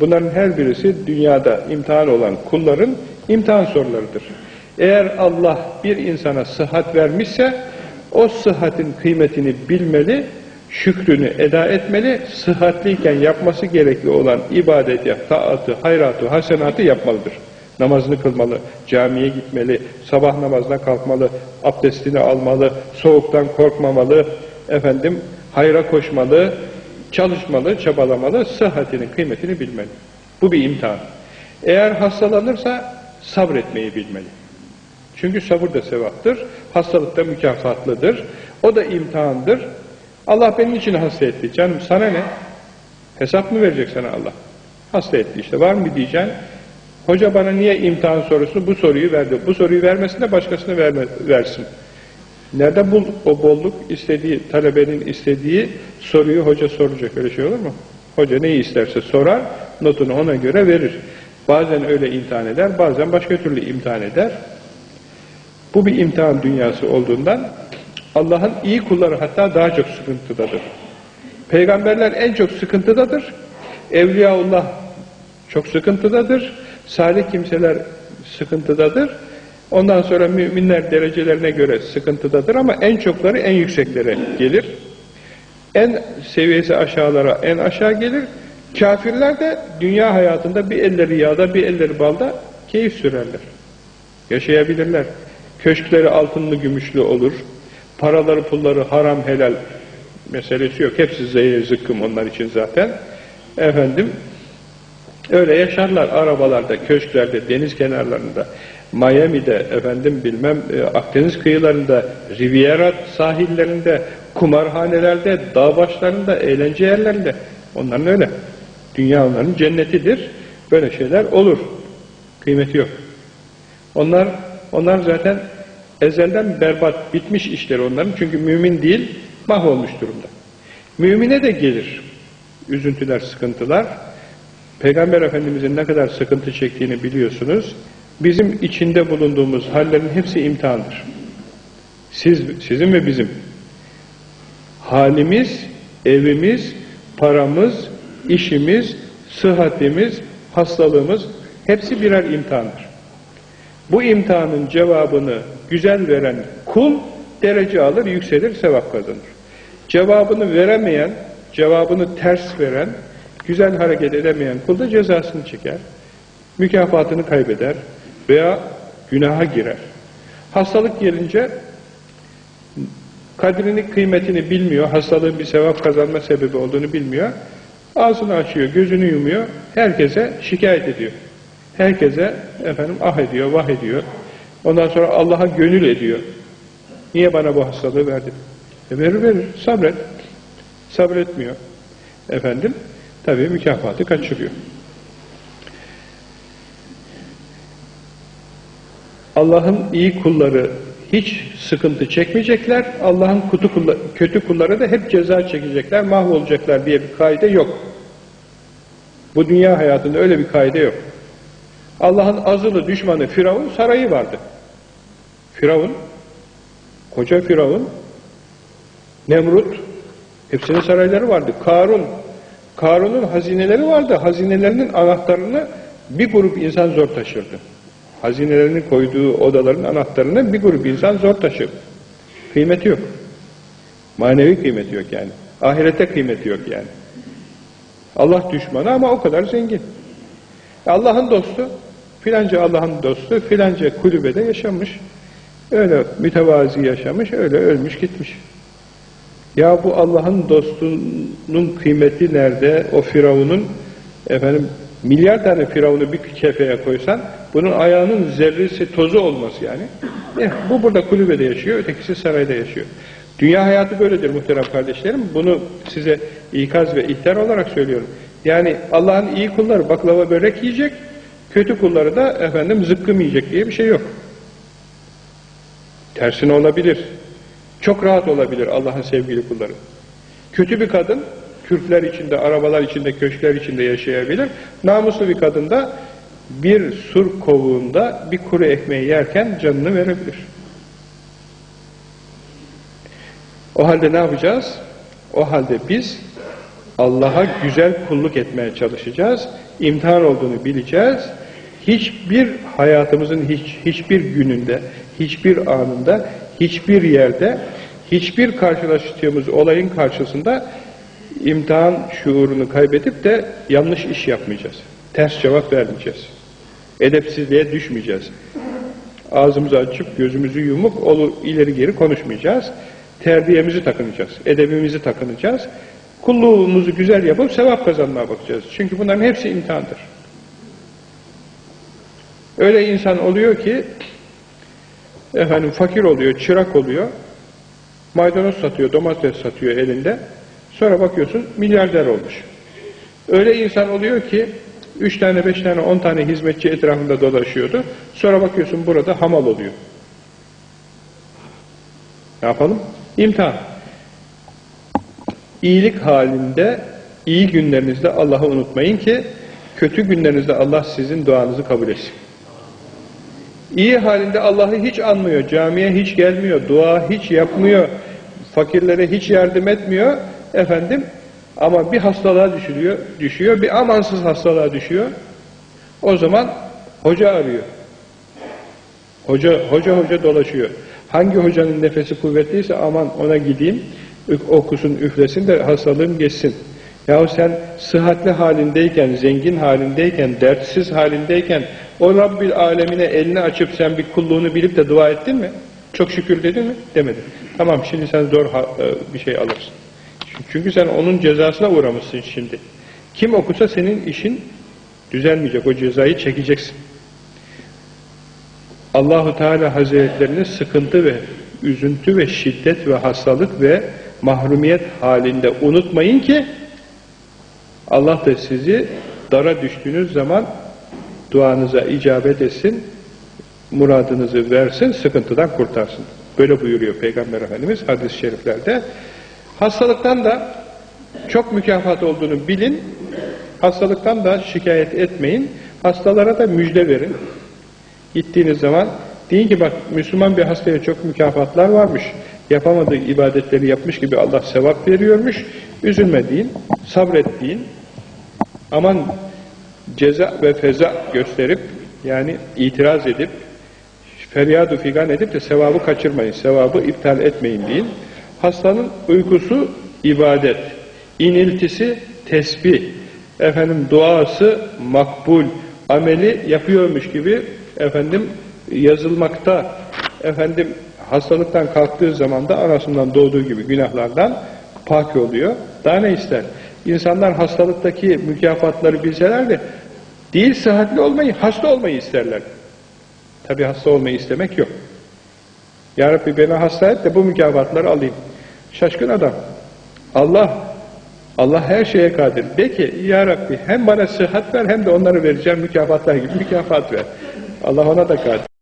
Bunların her birisi dünyada imtihan olan kulların imtihan sorularıdır. Eğer Allah bir insana sıhhat vermişse o sıhhatin kıymetini bilmeli, şükrünü eda etmeli, sıhhatliyken yapması gerekli olan ibadet, taatı, hayratı, hasenatı yapmalıdır. Namazını kılmalı, camiye gitmeli, sabah namazına kalkmalı, abdestini almalı, soğuktan korkmamalı, efendim hayra koşmalı, çalışmalı, çabalamalı, sıhhatinin kıymetini bilmeli. Bu bir imtihan. Eğer hastalanırsa sabretmeyi bilmeli. Çünkü sabır da sevaptır, hastalık da mükafatlıdır. O da imtihandır. Allah benim için hasta etti. Canım sana ne? Hesap mı verecek sana Allah? Hasta etti işte. Var mı diyeceksin? Hoca bana niye imtihan sorusunu bu soruyu verdi? Bu soruyu vermesin de başkasını verme, versin. Nerede bul o bolluk? istediği, talebenin istediği soruyu hoca soracak. Öyle şey olur mu? Hoca neyi isterse sorar, notunu ona göre verir. Bazen öyle imtihan eder, bazen başka türlü imtihan eder. Bu bir imtihan dünyası olduğundan Allah'ın iyi kulları hatta daha çok sıkıntıdadır. Peygamberler en çok sıkıntıdadır. Evliyaullah çok sıkıntıdadır. Salih kimseler sıkıntıdadır. Ondan sonra müminler derecelerine göre sıkıntıdadır ama en çokları en yükseklere gelir. En seviyesi aşağılara en aşağı gelir. Kafirler de dünya hayatında bir elleri yağda bir elleri balda keyif sürerler. Yaşayabilirler. Köşkleri altınlı gümüşlü olur. Paraları pulları haram helal meselesi yok. Hepsi zehir zıkkım onlar için zaten. Efendim öyle yaşarlar arabalarda, köşklerde, deniz kenarlarında. Miami'de, efendim bilmem e, Akdeniz kıyılarında, Riviera sahillerinde, kumarhanelerde, dağ başlarında, eğlence yerlerinde. Onların öyle. Dünya onların cennetidir. Böyle şeyler olur. Kıymeti yok. Onlar onlar zaten ezelden berbat, bitmiş işleri onların. Çünkü mümin değil, mahvolmuş durumda. Mümine de gelir üzüntüler, sıkıntılar. Peygamber Efendimizin ne kadar sıkıntı çektiğini biliyorsunuz. Bizim içinde bulunduğumuz hallerin hepsi imtihandır. Siz, sizin ve bizim. Halimiz, evimiz, paramız, işimiz, sıhhatimiz, hastalığımız hepsi birer imtihandır. Bu imtihanın cevabını güzel veren kul derece alır, yükselir, sevap kazanır. Cevabını veremeyen, cevabını ters veren, güzel hareket edemeyen kul da cezasını çeker, mükafatını kaybeder veya günaha girer. Hastalık gelince kadrini, kıymetini bilmiyor, hastalığın bir sevap kazanma sebebi olduğunu bilmiyor, ağzını açıyor, gözünü yumuyor, herkese şikayet ediyor. Herkese efendim ah ediyor, vah ediyor. Ondan sonra Allah'a gönül ediyor. Niye bana bu hastalığı verdin? E verir verir, sabret. Sabretmiyor. Efendim, tabii mükafatı kaçırıyor. Allah'ın iyi kulları hiç sıkıntı çekmeyecekler. Allah'ın kötü kulları da hep ceza çekecekler, mahvolacaklar diye bir kaide yok. Bu dünya hayatında öyle bir kaide yok. Allah'ın azılı düşmanı Firavun sarayı vardı. Firavun, koca Firavun, Nemrut, hepsinin sarayları vardı. Karun, Karun'un hazineleri vardı. Hazinelerinin anahtarını bir grup insan zor taşırdı. Hazinelerinin koyduğu odaların anahtarını bir grup insan zor taşır. Kıymeti yok. Manevi kıymeti yok yani. Ahirette kıymeti yok yani. Allah düşmanı ama o kadar zengin. Allah'ın dostu, filanca Allah'ın dostu, filanca kulübede yaşamış. Öyle mütevazi yaşamış, öyle ölmüş gitmiş. Ya bu Allah'ın dostunun kıymeti nerede? O Firavun'un efendim milyar tane Firavun'u bir kefeye koysan bunun ayağının zerresi tozu olmaz yani. Eh, bu burada kulübede yaşıyor, ötekisi sarayda yaşıyor. Dünya hayatı böyledir muhterem kardeşlerim. Bunu size ikaz ve ihtar olarak söylüyorum. Yani Allah'ın iyi kulları baklava börek yiyecek, kötü kulları da efendim zıkkım yiyecek diye bir şey yok. Tersine olabilir. Çok rahat olabilir Allah'ın sevgili kulları. Kötü bir kadın, kürkler içinde, arabalar içinde, köşkler içinde yaşayabilir. Namuslu bir kadın da bir sur kovuğunda bir kuru ekmeği yerken canını verebilir. O halde ne yapacağız? O halde biz Allah'a güzel kulluk etmeye çalışacağız. İmtihan olduğunu bileceğiz. Hiçbir hayatımızın hiç, hiçbir gününde, hiçbir anında, hiçbir yerde, hiçbir karşılaştığımız olayın karşısında imtihan şuurunu kaybedip de yanlış iş yapmayacağız. Ters cevap vermeyeceğiz. Edepsizliğe düşmeyeceğiz. Ağzımızı açıp gözümüzü yumuk olu ileri geri konuşmayacağız. Terbiyemizi takınacağız. Edebimizi takınacağız. Kulluğumuzu güzel yapıp sevap kazanmaya bakacağız. Çünkü bunların hepsi imtihandır. Öyle insan oluyor ki efendim fakir oluyor, çırak oluyor. Maydanoz satıyor, domates satıyor elinde. Sonra bakıyorsun milyarder olmuş. Öyle insan oluyor ki üç tane, beş tane, on tane hizmetçi etrafında dolaşıyordu. Sonra bakıyorsun burada hamal oluyor. Ne yapalım? İmtihan. İyilik halinde, iyi günlerinizde Allah'ı unutmayın ki kötü günlerinizde Allah sizin duanızı kabul etsin. İyi halinde Allah'ı hiç anmıyor, camiye hiç gelmiyor, dua hiç yapmıyor, fakirlere hiç yardım etmiyor, efendim ama bir hastalığa düşürüyor, düşüyor, bir amansız hastalığa düşüyor. O zaman hoca arıyor. Hoca hoca hoca dolaşıyor. Hangi hocanın nefesi kuvvetliyse aman ona gideyim, okusun, üflesin de hastalığım geçsin. Yahu sen sıhhatli halindeyken, zengin halindeyken, dertsiz halindeyken o Rabbil alemine elini açıp sen bir kulluğunu bilip de dua ettin mi? Çok şükür dedin mi? Demedin. Tamam şimdi sen zor bir şey alırsın. Çünkü sen onun cezasına uğramışsın şimdi. Kim okusa senin işin düzelmeyecek. O cezayı çekeceksin. Allahu Teala Hazretlerini sıkıntı ve üzüntü ve şiddet ve hastalık ve mahrumiyet halinde unutmayın ki Allah da sizi dara düştüğünüz zaman duanıza icabet etsin, muradınızı versin, sıkıntıdan kurtarsın. Böyle buyuruyor Peygamber Efendimiz hadis-i şeriflerde. Hastalıktan da çok mükafat olduğunu bilin, hastalıktan da şikayet etmeyin, hastalara da müjde verin. Gittiğiniz zaman deyin ki bak Müslüman bir hastaya çok mükafatlar varmış, yapamadığı ibadetleri yapmış gibi Allah sevap veriyormuş, üzülme deyin, sabret deyin, aman ceza ve feza gösterip yani itiraz edip feryadu figan edip de sevabı kaçırmayın, sevabı iptal etmeyin deyin. Hastanın uykusu ibadet, iniltisi tesbih, efendim duası makbul, ameli yapıyormuş gibi efendim yazılmakta, efendim hastalıktan kalktığı zaman da anasından doğduğu gibi günahlardan pak oluyor. Daha ne ister? İnsanlar hastalıktaki mükafatları bilselerdi, değil sıhhatli olmayı, hasta olmayı isterler. Tabi hasta olmayı istemek yok. Ya Rabbi beni hasta et de bu mükafatları alayım. Şaşkın adam. Allah, Allah her şeye kadir. De ki, Ya Rabbi hem bana sıhhat ver hem de onları vereceğim mükafatlar gibi mükafat ver. Allah ona da kadir.